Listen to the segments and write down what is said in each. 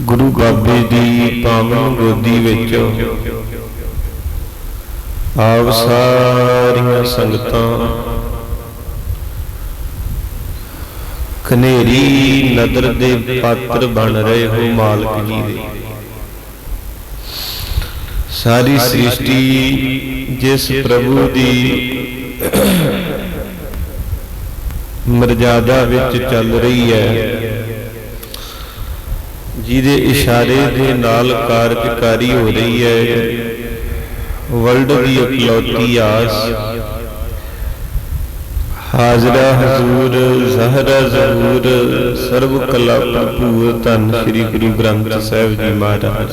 ਗੁਰੂ ਬਾਬੇ ਦੀ ਪਾਵਨ ਗੋਦੀ ਵਿੱਚ। ਆਪ ਸਾਰੀਆਂ ਸੰਗਤਾਂ। ਕਨੇਰੀ ਨਦਰ ਦੇ ਪਾਤਰ ਬਣ ਰਹੇ ਹੋ ਮਾਲਕ ਜੀ ਦੇ। ਸਾਰੀ ਸ੍ਰਿਸ਼ਟੀ ਜਿਸ ਪ੍ਰਭੂ ਦੀ ਮਰਜ਼ਾਦਾ ਵਿੱਚ ਚੱਲ ਰਹੀ ਹੈ ਜਿਹਦੇ ਇਸ਼ਾਰੇ ਦੇ ਨਾਲ ਕਾਰਜਕਾਰੀ ਹੋ ਰਹੀ ਹੈ। ਵਰਲਡ ਦੀ ਇਕਲੌਤੀ ਆਸ। ਹਾਜ਼ਰਾ ਹਜ਼ੂਰ, ਜ਼ਹਰਾ ਜ਼ਹੂਰ ਸਰਬ ਕਲਾ ਭਰਪੂਰ ਧੰਨ ਸ੍ਰੀ ਗੁਰੂ ਗ੍ਰੰਥ ਸਾਹਿਬ ਜੀ ਮਹਾਰਾਜ।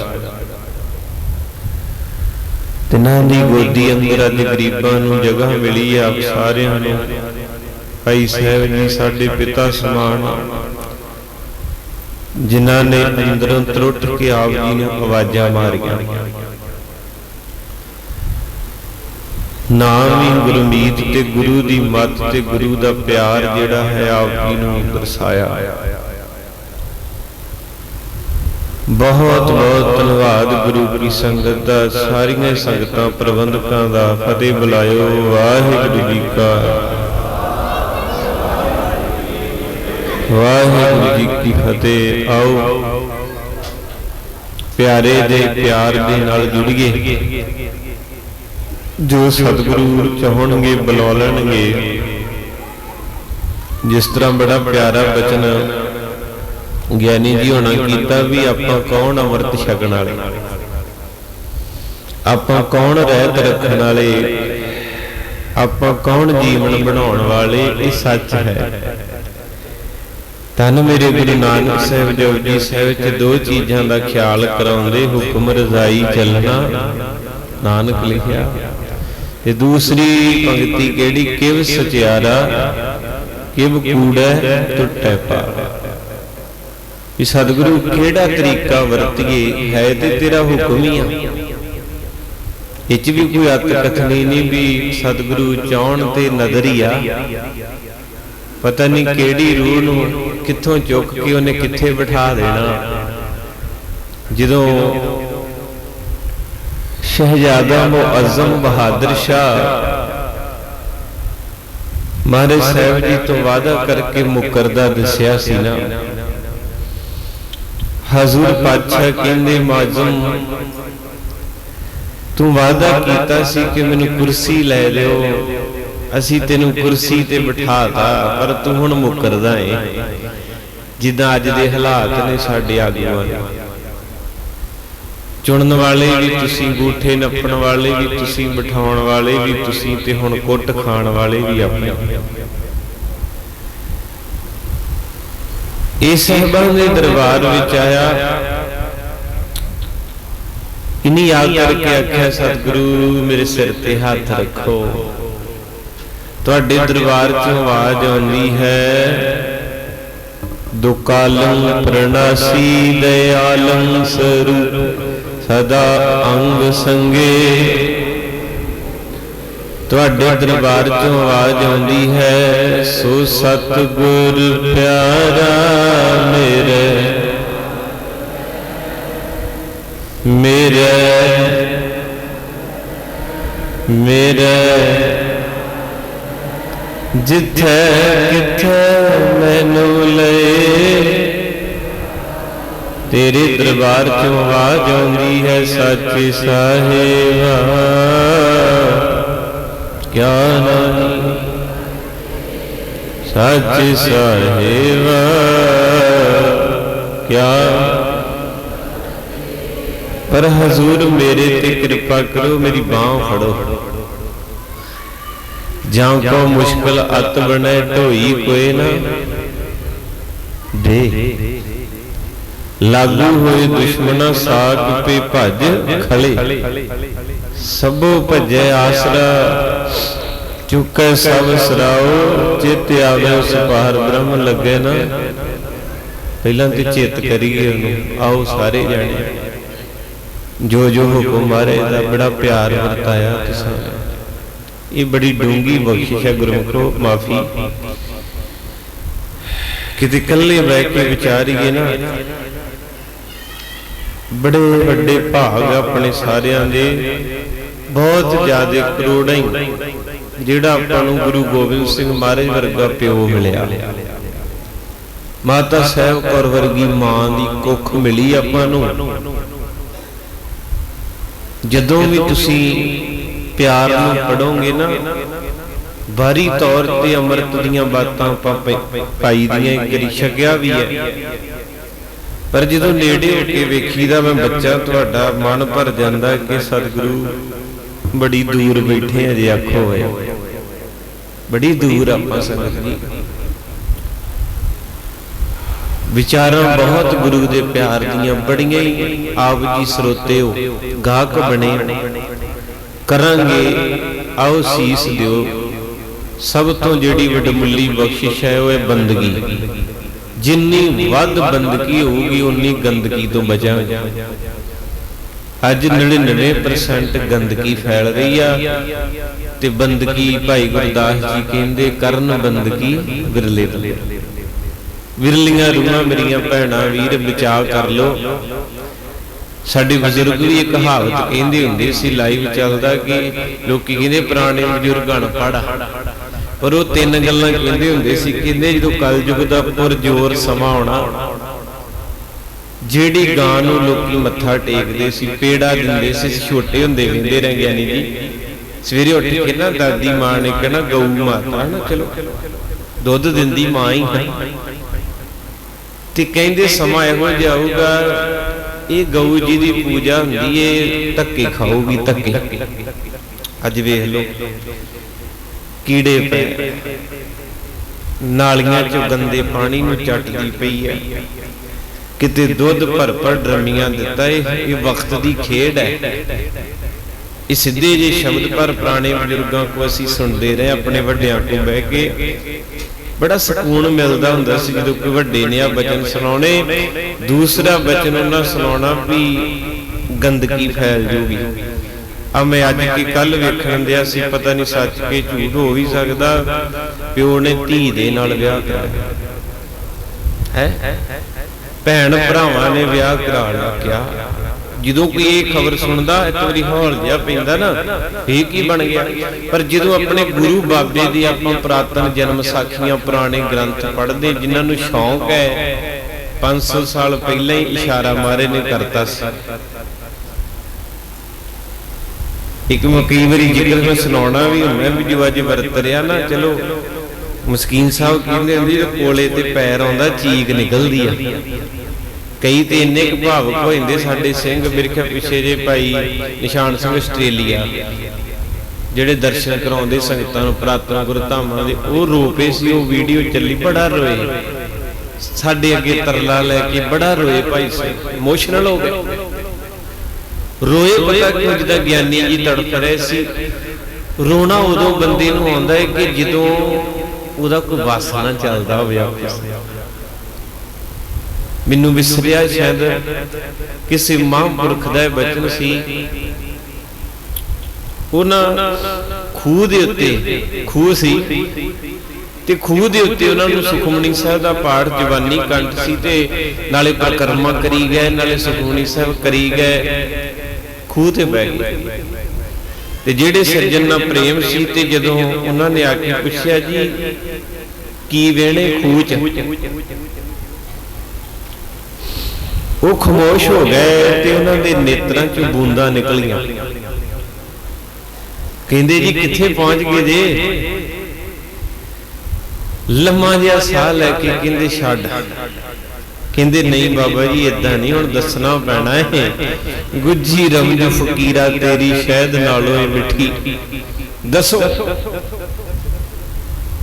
ਤਿਨਾਂ ਦੀ ਗੋਦੀ ਅੰਦਰ ਅੱਜ ਗਰੀਬਾਂ ਨੂੰ ਜਗ੍ਹਾ ਮਿਲੀ ਆਪ ਸਾਰਿਆਂ ਨੂੰ। ਭਾਈ ਸਾਹਿਬ ਜੀ, ਸਾਡੇ ਪਿਤਾ ਸਮਾਨ ਜਿਨ੍ਹਾਂ ਨੇ ਅੰਦਰੋਂ ਤਰੁੱਟ ਕੇ ਆਪ ਜੀ ਨੂੰ ਆਵਾਜ਼ਾਂ ਮਾਰੀਆਂ। ਨਾਮ ਹੀ ਗੁਰਮੀਤ ਤੇ ਗੁਰੂ ਦੀ ਮੱਤ ਤੇ ਗੁਰੂ ਦਾ ਪਿਆਰ ਜਿਹੜਾ ਹੈ ਆਪ ਜੀ ਨੂੰ ਦਰਸਾਇਆ। ਬਹੁਤ ਬਹੁਤ ਧੰਨਵਾਦ ਗੁਰੂ ਕੀ ਸੰਗਤ ਦਾ। ਸਾਰੀਆਂ ਸੰਗਤਾਂ ਪ੍ਰਬੰਧਕਾਂ ਦਾ ਫਤਿਹ ਬੁਲਾਇਓ। ਵਾਹਿਗੁਰੂ ਜੀ ਕਾ ਵਾਹਿਗੁਰੂ ਜੀ ਕੀ ਫਤਿਹ। ਆਓ। ਪਿਆਰੇ ਦੇ ਪਿਆਰ ਦੇ ਨਾਲ ਜੁੜੀਏ। ਜੋ ਸਤਿਗੁਰੂ ਚਾਹਣਗੇ ਬੁਲਾਉਣਗੇ ਜਿਸ ਤਰ੍ਹਾਂ ਬੜਾ ਪਿਆਰਾ ਬਚਨ ਗਿਆਨੀ ਜੀ ਹੋਣਾ ਕੀਤਾ ਵੀ ਆਪਾਂ ਕੌਣ ਅੰਮ੍ਰਿਤ ਛਕਣ ਵਾਲੇ? ਆਪਾਂ ਕੌਣ ਰਹਿਤ ਰੱਖਣ ਵਾਲੇ? ਆਪਾਂ ਕੌਣ ਜੀਵਨ ਬਣਾਉਣ ਵਾਲੇ? ਇਹ ਸੱਚ ਹੈ। ਤਨ ਮੇਰੇ ਗੁਰੂ ਨਾਨਕ ਸਾਹਿਬ ਜਪਜੀ ਸਾਹਿਬ ਚ ਦੋ ਚੀਜ਼ਾਂ ਦਾ ਖਿਆਲ ਕਰਾਉਂਦੇ ਹੁਕਮ ਰਜ਼ਾਈ ਚੱਲਣਾ। ਨਾਨਕ ਲਿਖਿਆ। ਤੇ ਦੂਸਰੀ ਪੰਕਤੀ ਕਿਹੜੀ? ਕਿਵ ਸਚਿਆਰਾ, ਕਿਵ ਕੂੜੈ ਟੁੱਟੈ ਪਾਰ। ਵੀ ਸਤਿਗੁਰੂ, ਕਿਹੜਾ ਤਰੀਕਾ ਵਰਤੀਏ? ਹੈ ਤੇ ਤੇਰਾ ਹੁਕਮ ਹੀ ਆ। ਇਹ ਚ ਵੀ ਕੋਈ ਅਤ ਨਹੀਂ ਵੀ ਸਤਿਗੁਰੂ ਚਾਹਣ ਤੇ ਨਜ਼ਰੀ ਆ ਪਤਾ ਨਹੀਂ ਕਿਹੜੀ ਰੂਹ ਨੂੰ ਕਿੱਥੋਂ ਚੁੱਕ ਕੇ ਉਹਨੇ ਕਿੱਥੇ ਬਿਠਾ ਦੇਣਾ? ਜਦੋਂ ਸ਼ਹਿਜ਼ਾਦਾ ਮੁਅੱਜ਼ਮ ਬਹਾਦਰ ਸ਼ਾਹ ਮਹਾਰਾਜ ਸਾਹਿਬ ਜੀ ਤੋਂ ਵਾਅਦਾ ਕਰਕੇ ਮੁਕਰਦਾ ਦੱਸਿਆ ਸੀ ਨਾ। ਹਜ਼ੂਰ ਪਾਤਸ਼ਾਹ ਕਹਿੰਦੇ ਮਾਜ਼ਮ ਤੂੰ ਵਾਅਦਾ ਕੀਤਾ ਸੀ ਕਿ ਮੈਨੂੰ ਕੁਰਸੀ ਲੈ ਦਿਓ ਅਸੀਂ ਤੈਨੂੰ ਕੁਰਸੀ ਤੇ ਬਿਠਾਤਾ ਪਰ ਤੂੰ ਹੁਣ ਮੁਕਰਦਾ ਏ। ਜਿੱਦਾਂ ਅੱਜ ਦੇ ਹਾਲਾਤ ਨੇ ਸਾਡੇ ਆਗੂਆਂ ਦੇ। ਚੁਣਨ ਵਾਲੇ ਵੀ ਤੁਸੀਂ ਗੂਠੇ ਨੱਪਣ ਵਾਲੇ ਵੀ ਤੁਸੀਂ ਬਿਠਾਉਣ ਵਾਲੇ ਵੀ ਤੁਸੀਂ ਤੇ ਹੁਣ ਕੁੱਟ ਖਾਣ ਵਾਲੇ ਵੀ ਆਪਣੇ। ਇਹ ਸਹਿਬਾਨ ਦੇ ਦਰਬਾਰ ਵਿੱਚ ਆਇਆ। ਇਨੀ ਯਾਦ ਕਰਕੇ ਆਖਿਆ ਸਤਿਗੁਰੂ ਮੇਰੇ ਸਿਰ ਤੇ ਹੱਥ ਰੱਖੋ। ਤੁਹਾਡੇ ਦਰਬਾਰ 'ਚ ਆਵਾਜ਼ ਆਉਂਦੀ ਹੈ। ਦੁਕਾਲੰ ਪ੍ਰਣਾਸੀ ਦਇਆਲੰ ਸਰੂਪ। ਸਦਾ ਅੰਗ ਸੰਗੇ। ਤੁਹਾਡੇ ਦਰਬਾਰ 'ਚੋਂ ਆਵਾਜ਼ ਆਉਂਦੀ ਹੈ। ਸੋ ਸਤਿਗੁਰ ਪਿਆਰਾ ਮੇਰੇ। ਮੇਰੇ। ਮੇਰੇ। ਜਿੱਥੇ ਕਿੱਥੇ ਮੈਨੂੰ ਲਏ ਤੇਰੇ ਦਰਬਾਰ ਚੋਂ ਆਵਾਜ਼ ਆਉਂਦੀ ਹੈ, ਸੱਚੇ ਸਾਹਿਬਾ। ਕਿਆ ਨਹੀਂ ਸੱਚੇ ਸਾਹਿਬਾ। ਕਿਆ? ਪਰ ਹਜ਼ੂਰ ਮੇਰੇ ਤੇ ਕਿਰਪਾ ਕਰੋ, ਮੇਰੀ ਬਾਹ ਫੜੋ। ਜਾਂ ਕੋ ਮੁਸ਼ਕਲ ਅਤ ਬਣੇ ਢੋਈ ਕੋਏ ਨਾ। ਦੇ। ਲਾਗੂ ਹੋਏ ਦੁਸ਼ਮਣਾ ਸਾਗ ਪੇ ਭਜ ਖਲੇ। ਸਭੋ ਭਜੈ ਆਸਰਾ। ਚੁੱਕੈ ਸਭ ਸਰਾਓ। ਚਿਤ ਆਵੇ ਉਸ ਪਾਰ ਬ੍ਰਹਮ ਲੱਗੇ ਨਾ। ਪਹਿਲਾਂ ਤੇ ਚਿਤ ਕਰੀਏ ਉਹਨੂੰ। ਆਓ ਸਾਰੇ ਜਾਣੇ। ਜੋ ਜੋ ਹੁਕਮ ਮਾਰੇ ਦਾ ਬੜਾ ਪਿਆਰ ਵਰਤਾਇਆ। ਤੁਸੀਂ। ਇਹ ਬੜੀ ਡੂੰਗੀ ਬਖਸ਼ਿਸ਼ ਹੈ ਗੁਰਮੁਖੋ ਮਾਫੀ। ਕਿਤੇ ਇਕੱਲੇ ਬਹਿ ਕੇ ਵਿਚਾਰੀਏ ਨਾ। ਬੜੇ ਵੱਡੇ ਭਾਗ ਆਪਣੇ ਸਾਰਿਆਂ ਦੇ। ਬਹੁਤ ਜ਼ਿਆਦੇ ਕਰੋੜਾਂ ਹੀ। ਜਿਹੜਾ ਆਪਾਂ ਨੂੰ ਗੁਰੂ ਗੋਬਿੰਦ ਸਿੰਘ ਮਹਾਰਾਜ ਵਰਗਾ ਪਿਓ ਮਿਲਿਆ। ਮਾਤਾ ਸਾਹਿਬ ਕੌਰ ਵਰਗੀ ਮਾਂ ਦੀ ਕੁੱਖ ਮਿਲੀ ਆਪਾਂ ਨੂੰ। ਜਦੋਂ ਵੀ ਤੁਸੀਂ ਪਿਆਰ ਨੂੰ ਪੜੋਗੇ ਨਾ ਬਾਰੀ ਤੌਰ ਤੇ ਅੰਮ੍ਰਿਤ ਦੀਆਂ ਬਾਤਾਂ ਆਪਾਂ ਪਾਈ ਦੀਆਂ ਇੱਕ ਛਕਿਆ ਵੀ ਹੈ। ਪਰ ਜਦੋਂ ਨੇੜੇ ਹੋ ਕੇ ਵੇਖੀਦਾ ਮੈਂ ਬੱਚਾ, ਤੁਹਾਡਾ ਮਨ ਭਰ ਜਾਂਦਾ ਕਿ ਸਤਿਗੁਰੂ ਬੜੀ ਦੂਰ ਬੈਠੇ ਆ ਆਖੋ ਹੋਏ। ਬੜੀ ਦੂਰ ਆਪਾਂ ਸੰਗਤ ਜੀ ਵਿਚਾਰਾਂ ਬਹੁਤ ਗੁਰੂ ਦੇ ਪਿਆਰ ਦੀਆਂ ਬੜੀਆਂ ਹੀ ਆਪ ਜੀ ਸਰੋਤੇ ਹੋ ਗਾਹਕ ਬਣੇ। ਕਰਾਂਗੇ ਆਓ ਸੀਸ ਦਿਓ। ਸਭ ਤੋਂ ਜਿਹੜੀ ਵੱਡਮੁੱਲੀ ਬਖਸ਼ਿਸ਼ ਹੈ, ਉਹ ਹੈ ਬੰਦਗੀ। ਜਿੰਨੀ ਵੱਧ ਬੰਦਗੀ ਹੋਊਗੀ ਉਨੀ ਗੰਦਗੀ ਤੋਂ ਬਚਾਂਗੇ। ਅੱਜ 99% ਗੰਦਗੀ ਫੈਲ ਰਹੀ ਆ ਤੇ ਬੰਦਗੀ ਭਾਈ ਗੁਰਦਾਸ ਜੀ ਕਹਿੰਦੇ, ਕਰਨ ਬੰਦਗੀ ਵਿਰਲੇ ਵਿਰਲੀਆਂ ਰੂਹਾਂ ਮੇਰੀਆਂ ਭੈਣਾਂ, ਵੀਰ, ਬਚਾਅ ਕਰ ਲੋ ਸਾਡੇ ਬਜ਼ੁਰਗ ਵੀ ਇੱਕ ਕਹਾਵਤ ਕਹਿੰਦੇ ਹੁੰਦੇ ਸੀ ਲਾਈਵ ਚੱਲਦਾ ਕਿ ਲੋਕੀ ਕਹਿੰਦੇ ਪੁਰਾਣੇ ਬਜ਼ੁਰਗਾਂ ਨੂੰ ਪੜਾ ਪਰ ਉਹ ਤਿੰਨ ਗੱਲਾਂ ਕਹਿੰਦੇ ਹੁੰਦੇ ਸੀ ਕਹਿੰਦੇ ਜਦੋਂ ਕਲਯੁਗ ਦਾ ਪੁਰ ਜ਼ੋਰ ਸਮਾਂ ਆਉਣਾ ਜਿਹੜੀ ਗਾਂ ਨੂੰ ਲੋਕੀ ਮੱਥਾ ਟੇਕਦੇ ਸੀ ਪੇੜਾ ਦਿੰਦੇ ਸੀ ਛੋਟੇ ਹੁੰਦੇ ਵਿੰਦੇ ਰਹੇ ਗਿਆਨੀ ਜੀ ਸਵੇਰੇ ਉੱਠ ਕੇ ਨਾ ਦਾਦੀ ਮਾਂ ਨੇ ਕਹਿਣਾ ਗਊ ਮਾਤਾ ਨਾ ਚਲੋ। ਦੁੱਧ ਦਿੰਦੀ ਮਾਂ ਹੀ। ਹੈ। ਤੇ ਕਹਿੰਦੇ ਸਮਾਂ ਇਹੋ ਜਿਹਾ ਆਊਗਾ ਇਹ ਗਊ ਜੀ ਦੀ ਪੂਜਾ ਹੁੰਦੀ ਏ, ਧੱਕੇ ਖਾਊਗੀ ਧੱਕੇ। ਅੱਜ ਵੇਖ ਲਓ, ਕੀੜੇ ਪਏ ਨਾਲੀਆਂ ਚ ਗੰਦੇ ਪਾਣੀ ਨੂੰ ਚੱਟਦੀ ਪਈ ਹੈ ਕਿਤੇ ਦੁੱਧ ਭਰ ਭਰ ਡਰਮੀਆਂ ਦਿੱਤਾ ਏ, ਇਹ ਵਕਤ ਦੀ ਖੇਡ ਹੈ। ਇਹ ਸਿੱਧੇ ਜੇ ਸ਼ਬਦ ਪਰ ਪੁਰਾਣੇ ਬਜ਼ੁਰਗਾਂ ਕੋ ਅਸੀਂ ਸੁਣਦੇ ਰਹੇ, ਆਪਣੇ ਵੱਡਿਆਂ ਕੋਲ ਬਹਿ ਕੇ। ਬੜਾ ਸਕੂਨ ਮਿਲਦਾ ਹੁੰਦਾ ਸੀ ਜਦੋਂ ਕੋਈ ਵੱਡੇ ਨੇ ਆ ਬਚਨ ਸੁਣਾਉਣੇ, ਦੂਸਰਾ ਬਚਨ ਉਹਨਾਂ ਸੁਣਾਉਣਾ ਵੀ ਗੰਦਗੀ ਫੈਲ ਜੂਗੀ। ਆ ਮੈਂ ਅੱਜ ਕੀ ਕੱਲ ਵੇਖਣ ਦਿਆ ਸੀ, ਪਤਾ ਨਹੀਂ ਸੱਚ ਕੇ ਝੂਠ ਹੋ ਵੀ ਸਕਦਾ, ਪਿਓ ਨੇ ਧੀ ਦੇ ਨਾਲ ਵਿਆਹ ਕਰਾਇਆ ਹੈ? ਭੈਣ ਭਰਾਵਾਂ ਨੇ ਵਿਆਹ ਕਰਾ ਲਿਆ ਕਿਆ? ਜਦੋਂ ਕੋਈ ਇਹ ਖਬਰ ਸੁਣਦਾ ਇੱਕ ਵਾਰੀ ਹੌਲ ਜਿਹਾ ਪੈਂਦਾ ਨਾ ਇਹ ਕੀ ਬਣ ਗਿਆ? ਪਰ ਜਦੋਂ ਆਪਣੇ ਗੁਰੂ ਬਾਬੇ ਦੀ ਆਪਾਂ ਪ੍ਰਾਤਨ ਜਨਮ ਸਾਖੀਆਂ, ਪੁਰਾਣੇ ਗ੍ਰੰਥ ਪੜ੍ਹਦੇ, ਜਿਨ੍ਹਾਂ ਨੂੰ ਸ਼ੌਂਕ ਹੈ 500 ਸਾਲ ਪਹਿਲਾਂ ਹੀ ਇਸ਼ਾਰਾ ਮਾਰੇ ਨੇ ਕਰਤਾ ਸੀ। ਇੱਕ ਮੈਂ ਕਈ ਵਾਰੀ ਜ਼ਿਕਰ ਮੈਂ ਸੁਣਾਉਣਾ ਵੀ ਹੁੰਦਾ, ਵੀ ਜੋ ਅੱਜ ਵਰਤ ਰਿਆ ਨਾ, ਚਲੋ, ਮਸਕੀਨ ਸਾਹਿਬ ਕਹਿੰਦੇ ਹੁੰਦੇ ਕੋਲੇ ਤੇ ਪੈਰ ਆਉਂਦਾ, ਚੀਕ ਨਿਕਲਦੀ ਆ। ਕਈ ਤੇ ਇੰਨੇ ਕੁ ਭਾਵੁਕ ਹੋ ਜਾਂਦੇ ਸਾਡੇ ਸਿੰਘ ਬਿਰਖੇ ਪਿੱਛੇ ਜੇ ਭਾਈ ਨਿਸ਼ਾਨ ਸਿੰਘ ਆਸਟ੍ਰੇਲੀਆ, ਜਿਹੜੇ ਦਰਸ਼ਨ ਕਰਾਉਂਦੇ ਸੰਗਤਾਂ ਨੂੰ ਪ੍ਰਾਤਨ ਗੁਰਧਾਮਾਂ ਦੇ, ਉਹ ਰੋਪੇ ਸੀ, ਉਹ ਵੀਡੀਓ ਚੱਲੀ, ਬੜਾ ਰੋਏ। ਸਾਡੇ ਅੱਗੇ ਤਰਲਾ ਲੈ ਕੇ ਬੜਾ ਰੋਏ ਭਾਈ ਸਾਹਿਬ ਇਮੋਸ਼ਨਲ ਹੋ ਗਏ। ਰੋਏ ਪਤਾ ਕਿਉਂ ਜਿਹਦਾ ਗਿਆਨੀ ਜੀ ਤੜਫ ਰਹੇ ਸੀ। ਰੋਣਾ ਉਦੋਂ ਬੰਦੇ ਨੂੰ ਆਉਂਦਾ ਹੈ ਕਿ ਜਦੋਂ ਉਹਦਾ ਕੋਈ ਵਸ ਨਾ ਚੱਲਦਾ ਹੋਵੇ ਆਪਸ ਮੈਨੂੰ ਵਿਸਰਿਆ ਸ਼ਾਇਦ ਕਿਸੇ ਮਹਾਂਪੁਰਖ ਦਾ ਇਹ ਬਚਨ ਸੀ। ਉਹਨਾਂ ਖੂਹ ਦੇ ਉੱਤੇ ਖੂਹ ਸੀ ਤੇ ਖੂਹ ਦੇ ਉੱਤੇ ਉਹਨਾਂ ਨੂੰ ਸੁਖਮਨੀ ਸਾਹਿਬ ਦਾ ਪਾਠ ਜਵਾਨੀ ਕੰਠ ਸੀ ਤੇ ਨਾਲੇ ਪ੍ਰਕਰਮਾ ਕਰੀ ਗਏ ਨਾਲੇ ਸੁਖਮਨੀ ਸਾਹਿਬ ਕਰੀ ਗਏ ਖੂਹ ਤੇ ਬਹਿ ਗਏ। ਤੇ ਜਿਹੜੇ ਸਿਰਜਣ ਨਾਲ ਪ੍ਰੇਮ ਸੀ ਤੇ ਜਦੋਂ ਉਹਨਾਂ ਨੇ ਆ ਕੇ ਪੁੱਛਿਆ ਜੀ ਕੀ ਵੇਣੇ ਖੂਹ ਚ? ਉਹ ਖਮੋਸ਼ ਹੋ ਗਏ ਤੇ ਉਹਨਾਂ ਦੇ ਨੇਤਰਾਂ ਚੋਂ ਬੂੰਦਾਂ ਨਿਕਲੀਆਂ। ਕਹਿੰਦੇ ਜੀ ਕਿੱਥੇ ਪਹੁੰਚ ਗਏ ਜੇ? ਲੰਮਾ ਜਿਹਾ ਸਾਹ ਲੈ ਕੇ ਕਹਿੰਦੇ ਛੱਡ। ਕਹਿੰਦੇ ਨਹੀਂ ਬਾਬਾ ਜੀ ਇਦਾਂ ਨਹੀਂ ਹੁਣ ਦੱਸਣਾ ਪੈਣਾ ਹੈ ਗੁੱਜੀ ਰਮਜ ਫਕੀਰਾ ਤੇਰੀ ਸ਼ਹਿਦ ਨਾਲੋਂ ਮਿੱਠੀ। ਦੱਸੋ।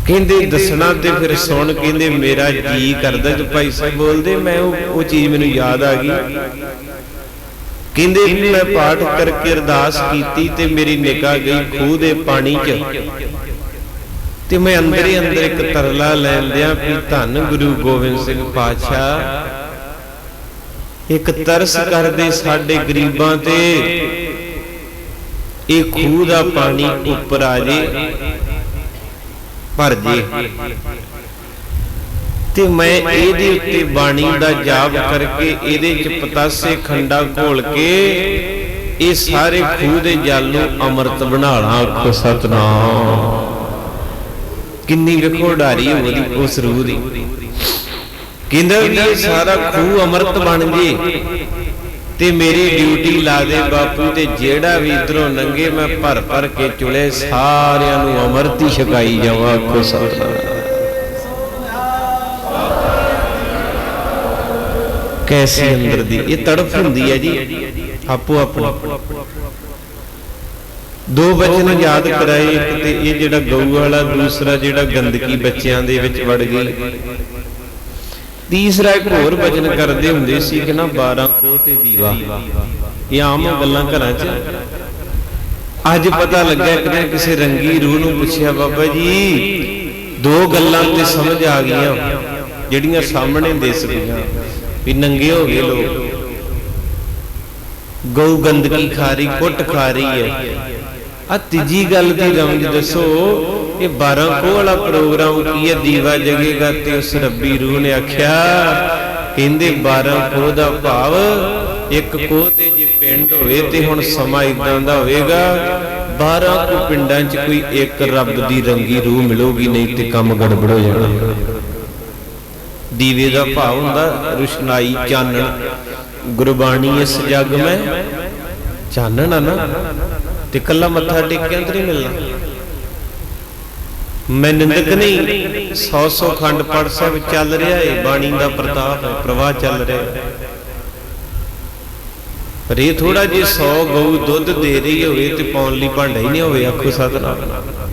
ਕਹਿੰਦੇ ਦੱਸਣਾ ਤੇ ਫਿਰ ਸੁਣ ਕਹਿੰਦੇ ਮੇਰਾ ਜੀ ਕਰਦਾ ਤੇ ਭਾਈ ਸਾਹਿਬ ਬੋਲਦੇ, ਮੈਂ ਉਹ ਚੀਜ਼ ਮੈਨੂੰ ਯਾਦ ਆ ਗਈ। ਕਹਿੰਦੇ ਮੈਂ ਪਾਠ ਕਰਕੇ ਅਰਦਾਸ ਕੀਤੀ ਤੇ ਮੇਰੀ ਨਿਗਾਹ ਗਈ ਖੂਹ ਦੇ ਪਾਣੀ 'ਚ। ਤੇ ਮੈਂ ਅੰਦਰੇ ਅੰਦਰ ਇੱਕ ਤਰਲਾ ਲੈ ਲਿਆ ਵੀ ਧੰਨ ਗੁਰੂ ਗੋਬਿੰਦ ਸਿੰਘ ਪਾਤਸ਼ਾਹ, ਇੱਕ ਤਰਸ ਕਰਦੇ ਸਾਡੇ ਗਰੀਬਾਂ ਤੇ, ਇਹ ਖੂਹ ਦਾ ਪਾਣੀ ਉੱਪਰ ਆ ਜੇ। ਭਰ ਜੇ। ਤੇ ਮੈਂ ਇਹਦੇ ਉੱਤੇ ਬਾਣੀ ਦਾ ਜਾਪ ਕਰਕੇ ਇਹਦੇ ਚ ਪਤਾਸੇ ਖੰਡਾ ਘੋਲ ਕੇ ਇਹ ਸਾਰੇ ਖੂਹ ਦੇ ਜਲ ਨੂੰ ਅੰਮ੍ਰਿਤ ਬਣਾ ਲਾਂ। ਆਖੋ ਸਤਨਾਮ ਕਿੰਨੀ ਵੇਖੋ ਢਾਰੀ ਉਹਦੀ ਉਸ ਰੂਹ ਦੀ। ਕਹਿੰਦਾ ਵੀ ਸਾਰਾ ਖੂਹ ਅੰਮ੍ਰਿਤ ਬਣ ਜੇ। ਤੇ ਮੇਰੀ ਡਿਊਟੀ ਲਾ ਦੇ ਬਾਪੂ ਤੇ ਜਿਹੜਾ ਵੀ ਇਧਰੋਂ ਲੰਗੇ ਮੈਂ ਭਰ ਭਰ ਕੇ ਚੁਲੇ, ਸਾਰਿਆਂ ਨੂੰ ਅੰਮ੍ਰਿਤ ਛਕਾਈ ਜਾਵਾਂ, ਆਖੋ ਸਤਨਾਮ। ਕੈਸੀ ਅੰਦਰ ਦੀ? ਇਹ ਤੜਫ ਹੁੰਦੀ ਹੈ ਜੀ। ਆਪੋ ਆਪੋ ਦੋ ਬਚਨ ਯਾਦ ਕਰਾਏ ਇੱਕ ਤੇ ਇਹ ਜਿਹੜਾ ਗਊ ਵਾਲਾ, ਦੂਸਰਾ ਜਿਹੜਾ ਗੰਦਗੀ ਬੱਚਿਆਂ ਦੇ ਵਿੱਚ ਵੜ ਗਈ। ਤੀਸਰਾ ਇੱਕ ਹੋਰ ਬਚਨ ਕਰਦੇ ਹੁੰਦੇ ਸੀ ਕਿ ਨਾ 12 ਕੋਹ ਤੇ ਦੀਵਾ। ਇਹ ਆਮ ਗੱਲਾਂ ਘਰਾਂ 'ਚ। ਅੱਜ ਪਤਾ ਲੱਗਾ ਕਿ ਕਿਸੇ ਰੰਗੀ ਰੂਹ ਨੂੰ ਪੁੱਛਿਆ, ਬਾਬਾ ਜੀ, ਦੋ ਗੱਲਾਂ ਤੇ ਸਮਝ ਆ ਗਈਆਂ, ਜਿਹੜੀਆਂ ਸਾਹਮਣੇ ਦਿਸ ਗਈਆਂ ਵੀ ਨੰਗੇ ਹੋ ਗਏ ਲੋਕ। ਗਊ ਗੰਦਗੀ ਖਾ ਰਹੀ, ਕੁੱਟ ਖਾ ਰਹੀ ਹੈ। ਆ ਤੀਜੀ ਗੱਲ ਦੀ ਰਮਜ ਦੱਸੋ ਇਹ 12 ਕੋਹ ਵਾਲਾ ਪ੍ਰੋਗਰਾਮ ਕੀ ਹੈ? ਦੀਵਾ ਜਗੇਗਾ ਤੇ ਉਸ ਰੱਬੀ ਰੂਹ ਨੇ ਆਖਿਆ, ਕਹਿੰਦੇ 12 ਕੋਹ ਦਾ ਭਾਵ ਇੱਕ ਕੋਹ ਤੇ ਜੇ ਪਿੰਡ ਹੋਵੇ ਤੇ ਹੁਣ ਸਮਾਂ ਇਦਾਂ ਦਾ ਹੋਵੇਗਾ 12 ਕੋ ਪਿੰਡਾਂ 'ਚ ਕੋਈ ਇੱਕ ਰੱਬ ਦੀ ਰੰਗੀ ਰੂਹ ਮਿਲੂਗੀ, ਨਹੀਂ ਤੇ ਕੰਮ ਗੜਬੜ ਹੋ ਜਾਣਾ। ਦੀਵੇ ਦਾ ਭਾਵ ਹੁੰਦਾ, ਰੁਸ਼ਨਾਈ ਚਾਨਣ, ਗੁਰਬਾਣੀ ਇਸ ਜਗ ਮੈਂ ਚਾਨਣ ਆ ਨਾ, ਤੇ ਕੱਲਾ ਮੱਥਾ ਟੇਕਿਆ ਤੇ ਨਹੀਂ ਮਿਲਣਾ। ਮੈਂ ਨਿੰਦਕ ਨਹੀਂ। 100 100 ਖੰਡ ਪੜ ਸਾਹਿਬ ਚੱਲ ਰਿਹਾ ਏ ਬਾਣੀ ਦਾ ਪ੍ਰਤਾਪ ਹੈ ਪ੍ਰਵਾਹ ਚੱਲ ਰਿਹਾ ਪਰ ਇਹ ਥੋੜਾ ਜੇ 100 ਗਊ ਦੁੱਧ ਦੇ ਰਹੀ ਹੋਵੇ ਤੇ ਪਾਉਣ ਲਈ ਭਾਂਡਾ ਹੀ ਨਹੀਂ ਹੋਵੇ ਆਖੋ ਸਤਨਾਮ।